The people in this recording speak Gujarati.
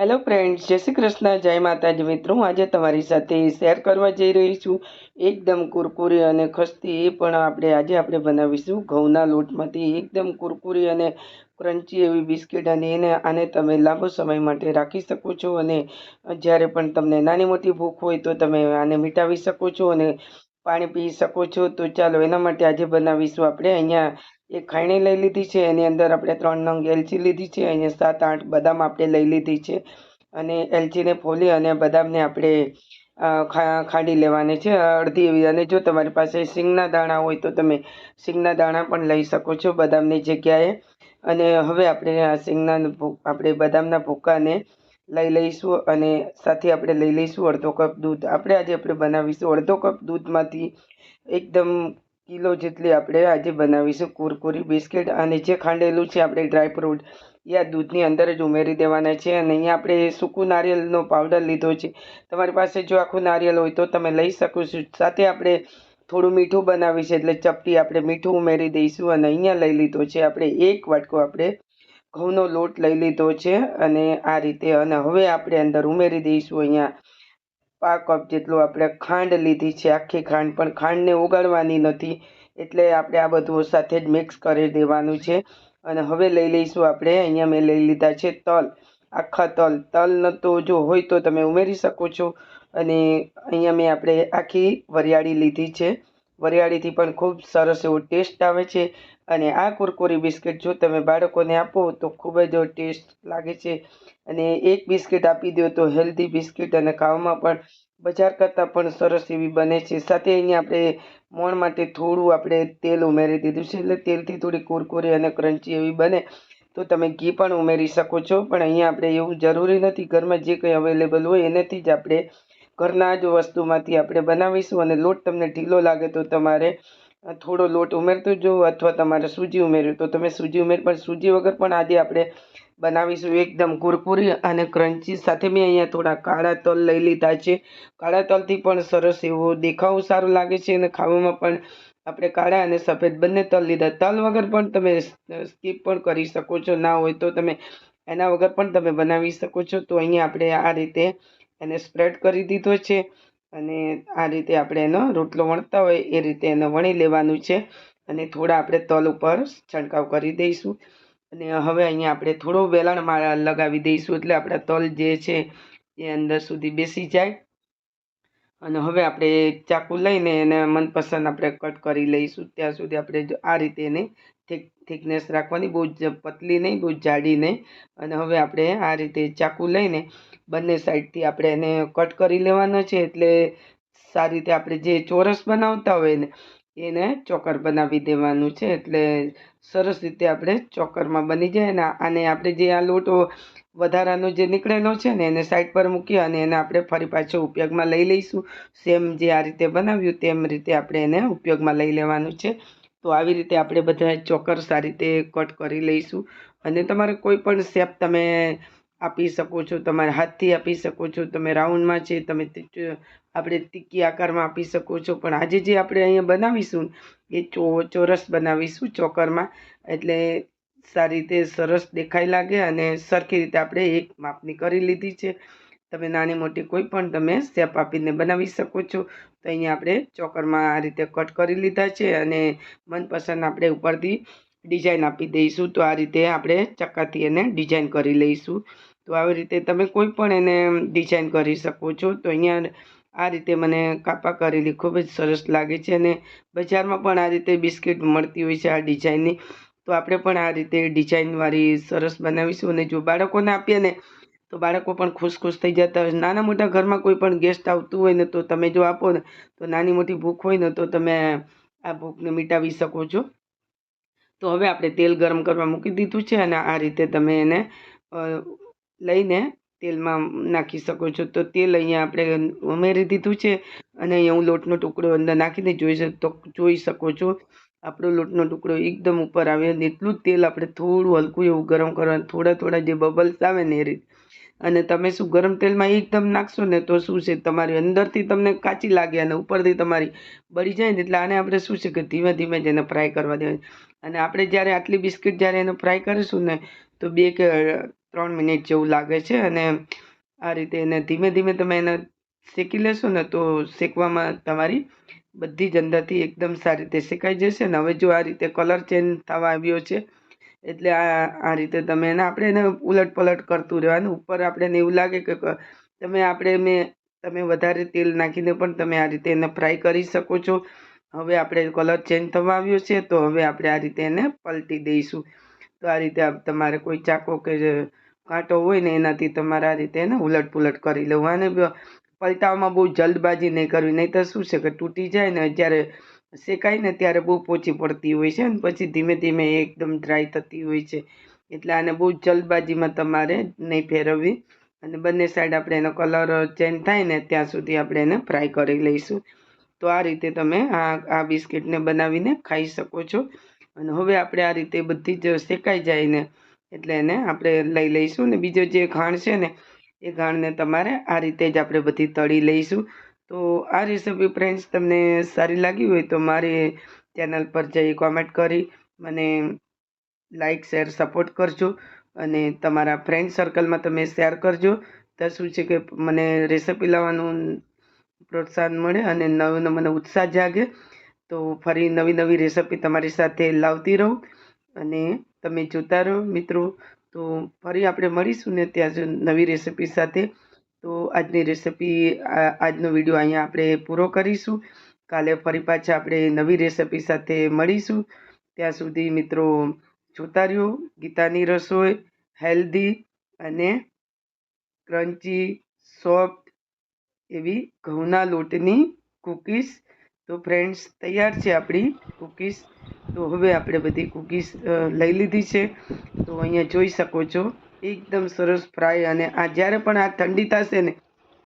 હેલો ફ્રેન્ડ્સ જય શ્રી કૃષ્ણ, જય માતાજી. મિત્રો, હું આજે તમારી સાથે શેર કરવા જઈ રહી છું. એકદમ કુરકુરી અને ખસ્તી એ પણ આપણે આજે આપણે બનાવીશું. ઘઉંના લોટમાંથી એકદમ કુરકુરી અને ક્રન્ચી એવી બિસ્કિટ અને એને, આને તમે લાંબો સમય માટે રાખી શકો છો અને જ્યારે પણ તમને નાની મોટી ભૂખ હોય તો તમે આને મિટાવી શકો છો અને પાણી પી શકો છો. તો ચાલો, એના માટે આજે બનાવીશું આપણે અહીંયા એક ખાયણી લઈ લીધી છે. એની અંદર આપણે ત્રણ નંગ એલચી લીધી છે. અહીંયા સાત, આઠ બદામ આપણે લઈ લીધી છે. અને એલચીને ફોલી અને બદામને આપણે ખાંડી લેવાની છે. અડધી એવી. અને જો તમારી પાસે સિંગના દાણા હોય તો તમે સિંગના દાણા પણ લઈ શકો છો બદામની જગ્યાએ. અને હવે આપણે આ સિંગના આપણે બદામના ભૂક્કાને લઈ લઈશું અને સાથે આપણે લઈ લઈશું અડધો કપ દૂધ. આપણે આજે આપણે બનાવીશું અડધો કપ દૂધમાંથી એકદમ કિલો જેટલી આપણે આજે બનાવીશું કુરકુરી બિસ્કિટ. અને જે ખાંડેલું છે આપણે ડ્રાયફ્રૂટ એ આ દૂધની અંદર જ ઉમેરી દેવાના છે. અને અહીંયા આપણે સૂકું નારિયેળનો પાવડર લીધો છે. તમારી પાસે જો આખું નારિયેળ હોય તો તમે લઈ શકો છો. સાથે આપણે થોડું મીઠું બનાવી છે એટલે ચપટી આપણે મીઠું ઉમેરી દઈશું. અને અહીંયા લઈ લીધો છે આપણે એક વાટકો આપણે ઘઉંનો લોટ લઈ લીધો છે. અને આ રીતે અને હવે આપણે અંદર ઉમેરી દઈશું અહીંયા પા કપ જેટલું આપણે ખાંડ લીધી છે, આખી ખાંડ, પણ ખાંડને ઓગાળવાની નથી, એટલે આપણે આ બધું સાથે જ મિક્સ કરી દેવાનું છે. અને હવે લઈ લઈશું આપણે, અહીંયા મેં લઈ લીધા છે તલ, આખા તલ. તલ ન જો હોય તો તમે ઉમેરી શકો છો. અને અહીંયા મેં આપણે આખી વરિયાળી લીધી છે. વરિયાળીથી પણ ખૂબ સરસ એવો ટેસ્ટ આવે છે. અને આ કુરકુરી બિસ્કિટ જો તમે બાળકોને આપો તો ખૂબ જ ટેસ્ટ લાગે છે. અને એક બિસ્કિટ આપી દો તો હેલ્ધી બિસ્કિટ અને ખાવામાં પણ બજાર કરતાં પણ સરસ એવી બને છે. સાથે અહીંયા આપણે મોણ માટે થોડું આપણે તેલ ઉમેરી દીધું છે. એટલે તેલથી થોડી કુરકુરી અને ક્રન્ચી એવી બને. તો તમે ઘી પણ ઉમેરી શકો છો. પણ અહીંયા આપણે એવું જરૂરી નથી. ઘરમાં જે કંઈ અવેલેબલ હોય એનાથી જ આપણે ઘરના જ વસ્તુમાંથી આપણે બનાવીશું અને લોટ તમને ઢીલો લાગે તો તમારે થોડો લોટ ઉમેરતો જુઓ અથવા તમારે સૂજી ઉમેર્યું તો તમે સૂજી ઉમેર, પણ સૂજી વગર પણ આજે આપણે બનાવીશું એકદમ કુરકુરી અને ક્રન્ચી સાથે મેં અહીંયા થોડા કાળા તલ લઈ લીધા છે. કાળા તલથી પણ સરસ એવો દેખાવ સારું લાગે છે અને ખાવામાં પણ આપણે કાળા અને સફેદ બંને તલ લીધા. તલ વગર પણ તમે સ્કીપ પણ કરી શકો છો. ના હોય તો તમે એના વગર પણ તમે બનાવી શકો છો. તો અહીંયા આપણે આ રીતે એને સ્પ્રેડ કરી દીધો છે. અને આ રીતે આપણે એનો રોટલો વણતા હોય એ રીતે એને વણી લેવાનું છે. અને થોડા આપણે તલ ઉપર છંટકાવ કરી દઈશું. અને હવે અહીંયા આપણે થોડો વેલણ લગાવી દઈશું એટલે આપણા તલ જે છે એ અંદર સુધી બેસી જાય. અને હવે આપણે ચાકુ લઈને એને મનપસંદ આપણે કટ કરી લઈશું. ત્યાં સુધી આપણે આ રીતે એને થીક, થિકનેસ રાખવાની બહુ જ પતલી નહીં, બહુ જાડી નહીં. અને હવે આપણે આ રીતે ચાકુ લઈને બંને સાઈડથી આપણે એને કટ કરી લેવાનો છે એટલે સારી રીતે આપણે જે ચોરસ બનાવતા હોય ને એને ચોકર બનાવી દેવાનું છે એટલે સરસ રીતે આપણે ચોકરમાં બની જાય ને આને આપણે જે આ લોટો વધારાનો જે નીકળેલો છે ને એને સાઈડ પર મૂકી અને એને આપણે ફરી પાછો ઉપયોગમાં લઈ લઈશું. સેમ જે આ રીતે બનાવ્યું તેમ રીતે આપણે એને ઉપયોગમાં લઈ લેવાનું છે. તો આવી રીતે આપણે બધા ચોકર સારી રીતે કટ કરી લઈશું. અને તમારે કોઈ પણ શેપ તમે આપી શકો છો, તમારે હાથથી આપી શકો છો, તમે રાઉન્ડમાં છે, તમે આપણે ટીકી આકારમાં આપી શકો છો. પણ આજે જે આપણે અહીંયા બનાવીશું, એ ચો, ચોરસ બનાવીશું ચોકરમાં. એટલે સારી રીતે સરસ દેખાય લાગે અને સરખી રીતે આપણે એક માપની કરી લીધી છે. તમે નાની મોટી કોઈ પણ તમે સ્ટેપ આપીને બનાવી શકો છો. તો અહીંયા આપણે ચોકરમાં આ રીતે કટ કરી લીધા છે અને મનપસંદ આપણે ઉપરથી ડિઝાઇન આપી દઈશું. તો આ રીતે આપણે ચક્કાથી એને ડિઝાઇન કરી લઈશું. તો આવી રીતે તમે કોઈ પણ એને ડિઝાઇન કરી શકો છો. તો અહીંયા આ રીતે મને કાપા કરેલી ખૂબ જ સરસ લાગે છે અને બજારમાં પણ આ રીતે બિસ્કિટ મળતી હોય છે આ ડિઝાઇનની તો આપણે પણ આ રીતે ડિઝાઇનવાળી સરસ બનાવીશું અને જો બાળકોને આપીએ ને, તો બાળકો પણ ખુશ ખુશ થઈ જતા હોય. નાના મોટા ઘરમાં કોઈ પણ ગેસ્ટ આવતું હોય ને, તો તમે જો આપો ને, તો નાની મોટી ભૂખ હોય ને, તો તમે આ ભૂખને મિટાવી શકો છો. તો હવે આપણે તેલ ગરમ કરવા મૂકી દીધું છે અને આ રીતે તમે એને લઈને તેલમાં નાખી શકો છો. તો તેલ અહીંયા આપણે ઉમેરી દીધું છે અને અહીંયા હું લોટનો ટુકડો અંદર નાખીને જોઈ તો જોઈ શકો છો. આપણો લોટનો ટુકડો એકદમ ઉપર આવે અને એટલું જ તેલ આપણે થોડું હલકું એવું ગરમ કરવાનું થોડા થોડા જે બબલ્સ આવે ને એ રીતે અને તમે શું ગરમ તેલમાં એકદમ નાખશો ને તો શું છે, તમારી અંદરથી તમને કાચી લાગે અને ઉપરથી તમારી બળી જાય ને એટલે આને આપણે શું છે કે ધીમે ધીમે જ એને ફ્રાય કરવા દેવાની. અને આપણે જ્યારે આટલી બિસ્કિટ જ્યારે એને ફ્રાય કરીશું ને તો બે કે ત્રણ મિનિટ જેવું લાગે છે અને આ રીતે એને ધીમે ધીમે તમે એને શેકી લેશો ને તો શેકવામાં તમારી બધી જ અંદરથી એકદમ સારી રીતે શેકાઈ જશે ને હવે જો આ રીતે કલર ચેન્જ થવા આવ્યો છે એટલે આ આ રીતે તમે એને આપણે એને ઉલટ પલટ કરતું રહેવાનું. ઉપર આપણે એવું લાગે કે તમે આપણે મેં, તમે વધારે તેલ નાખીને પણ તમે આ રીતે એને ફ્રાય કરી શકો છો. હવે આપણે કલર ચેન્જ થવા આવ્યો છે, તો હવે આપણે આ રીતે એને પલટી દઈશું. તો આ રીતે તમારે કોઈ ચાકો કે કાંટો હોય ને એનાથી તમારે આ રીતે એને ઉલટ પુલટ કરી લેવું અને પલટાવામાં બહુ જલ્દબાજી નહીં કરવી. નહીં તો શું છે કે તૂટી જાય ને જ્યારે શેકાય ને ત્યારે બહુ પોચી પડતી હોય છે અને પછી ધીમે ધીમે એકદમ ડ્રાય થતી હોય છે. એટલે આને બહુ જલ્દબાજીમાં તમારે નહીં ફેરવવી. અને બંને સાઈડ આપણે એનો કલર ચેન્જ થાય ને ત્યાં સુધી આપણે એને ફ્રાય કરી લઈશું. તો આ રીતે તમે આ આ બિસ્કિટને બનાવીને ખાઈ શકો છો. અને હવે આપણે આ રીતે બધી જ શેકાઈ જાય ને એટલે એને આપણે લઈ લઈશું ને બીજો જે ઘાણ છે ને, એ ઘાણને તમારે આ રીતે જ આપણે બધી તળી લઈશું. તો આ રેસીપી ફ્રેન્ડ્સ તમને સારી લાગી હોય તો મારી ચેનલ પર જઈ કોમેન્ટ કરી મને લાઈક શેર સપોર્ટ કરજો અને તમારા ફ્રેન્ડ સર્કલમાં તમે શેર કરજો. તો શું છે કે મને રેસીપી લાવવાનું પ્રોત્સાહન મળે અને નવો મને ઉત્સાહ જાગે. તો ફરી નવી નવી રેસીપી તમારી સાથે લાવતી રહું અને તમે જોતા રહો મિત્રો. તો ફરી આપણે મળીશું ને ત્યાં નવી રેસીપી સાથે. તો આજની રેસીપી આજનો વીડિયો અહીંયા આપણે પૂરો કરીશું. કાલે ફરી પાછા આપણે નવી રેસીપી સાથે મળીશું. ત્યાં સુધી મિત્રો જોતા રહ્યો. ગીતાની રસોઈ હેલ્ધી અને ક્રન્ચી સોફ્ટ એવી ઘઉંના લોટની કૂકીઝ તો ફ્રેન્ડ્સ તૈયાર છે આપણી કૂકીઝ તો હવે આપણે બધી કૂકીઝ લઈ લીધી છે. તો અહીંયા જોઈ શકો છો. એકદમ સરસ ફ્રાય અને આ જ્યારે પણ આ ઠંડી થશે ને